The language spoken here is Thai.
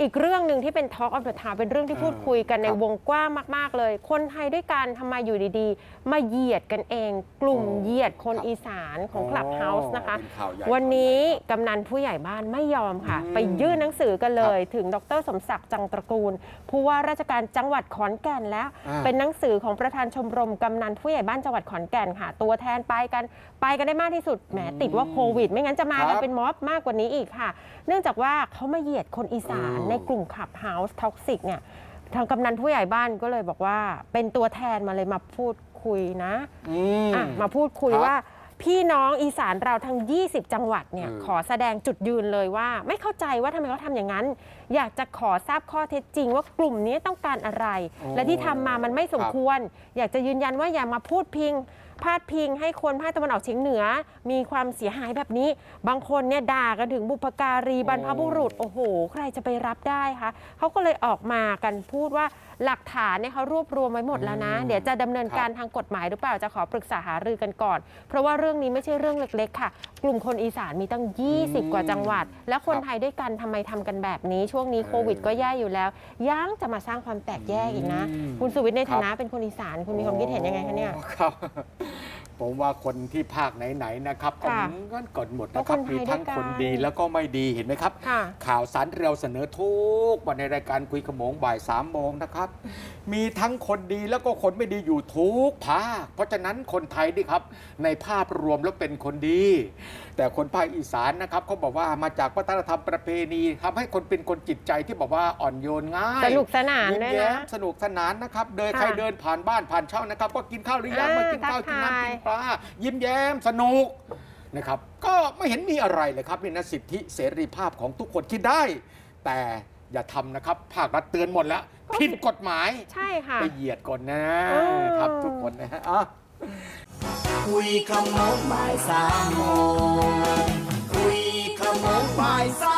อีกเรื่องหนึ่งที่เป็น Talk of the Town เป็นเรื่องที่พูดคุยกันในครับวงกว้างมาก ๆ เลย คนไทยด้วยกันทำไมอยู่ดีๆ มาเหยียดกันเอง กลุ่มอ๋อเหยียดคนครับอีสานของอ๋อ Clubhouse นะคะ เป็นข่าวใหญ่วันนี้ข่าวใหญ่ครับกำนันผู้ใหญ่บ้านไม่ยอมค่ะ อืม ไปยื่นหนังสือกันเลย ถึงดรสมศักดิ์จังตระกูล ผู้ว่าราชการจังหวัดขอนแก่นแล้ว อ่า เป็นหนังสือของประธานชมรมกำนันผู้ใหญ่บ้านจังหวัดขอนแก่นค่ะ ตัวแทนไปกันไปกันได้มากที่สุดแหมติดว่าโควิด ไม่งั้นจะมากันเป็นม็อบมากกว่านี้อีกค่ะ เนื่องจากว่าเขามาเหยียดคนอีสานอ๋อในกลุ่มขับเฮาส์ท็อกซิกเนี่ยทางกำนันผู้ใหญ่บ้านก็เลยบอกว่าเป็นตัวแทนมาเลยมาพูดคุยนะอืม อะมาพูดคุยครับว่า พี่น้องอีสานเราทั้ง 20 จังหวัดเนี่ยอืม ขอแสดงจุดยืนเลยว่า ไม่เข้าใจว่าทำไมเขาทำอย่างนั้น อยากจะขอทราบข้อเท็จจริงว่ากลุ่มนี้ต้องการอะไร และที่ทำมามันไม่สมควร อยากจะยืนยันว่าอย่ามาพูดพิง พาดพิงให้คนภาคตะวันออกเฉียงเหนือ มีความเสียหายแบบนี้ บางคนเนี่ยด่ากันถึงบุพการีบรรพบุรุษ โอ้โห ใครจะไปรับได้คะเขาก็เลยออกมากันพูดว่าหลักฐานเนี่ยเขารวบรวมไว้หมดแล้วนะอืมเดี๋ยวจะดำเนินการทางกฎหมายหรือเปล่าจะขอปรึกษาหารือกันก่อน เพราะว่าเรื่องนี้ไม่ใช่เรื่องเล็กๆ ค่ะ กลุ่มคนอีสานมีตั้ง 20 กว่าจังหวัด แล้วคนครับไทยด้วยกันทำไมทำกันแบบนี้ ช่วงนี้โควิด ก็แย่อยู่แล้ว ยังจะมาสร้างความแตกแยกอีกนะอืมคุณสุวิทย์ในครัฐาบนะเป็นคนอีสานคุณมีความคิดเห็นยังไงคะเนี่ยอ๋อครับ ผมว่าคนที่ภาคไหนๆนะครับก็ค่ะเหมือนกันก่อนหมดก็นะครัคบนไทยมีทั้งด้วยกันคนดีแล้วก็ไม่ดีเห็นไหมครับ ค่ะข่าวสารเราเสนอทุกวันในรายการคุยขโมงบ่ายสามโมงนะครับ มีทั้งคนดีแล้วก็คนไม่ดีอยู่ทุกภาค เพราะฉะนั้นคนไทยนี่ครับ ในภาพรวมแล้วเป็นคนดี แต่คนภาคอีสานนะครับเขาบอกว่ามาจากวัฒนธรรมประเพณีทำให้คนเป็นคนจิตใจที่บอกว่าอ่อนโยนง่ายสนุกสนานยิ้มด้วยแย้นะมสนุกสนานนะครับเดินค่ะใครเดินผ่านบ้านผ่านช่องนะครับก็กินข้าวหรือยังอ่ามากินข้าวทักินกทายน้ำกินปลายิ้มแย้มสนุกนะครับก็ไม่เห็นมีอะไรเลยครับนี่นะสิทธิเสรีภาพของทุกคนคิดได้ แต่ อย่าทำนะครับ ภาครัฐเตือนหมดแล้วผิดกฎหมาย ใช่ค่ะ ไปเหยียดก่อนนะเออ ครับทุกคนนะฮะอะ คุยขโมงบ่ายสามโมงคุยขโมงบ่ายสามโมง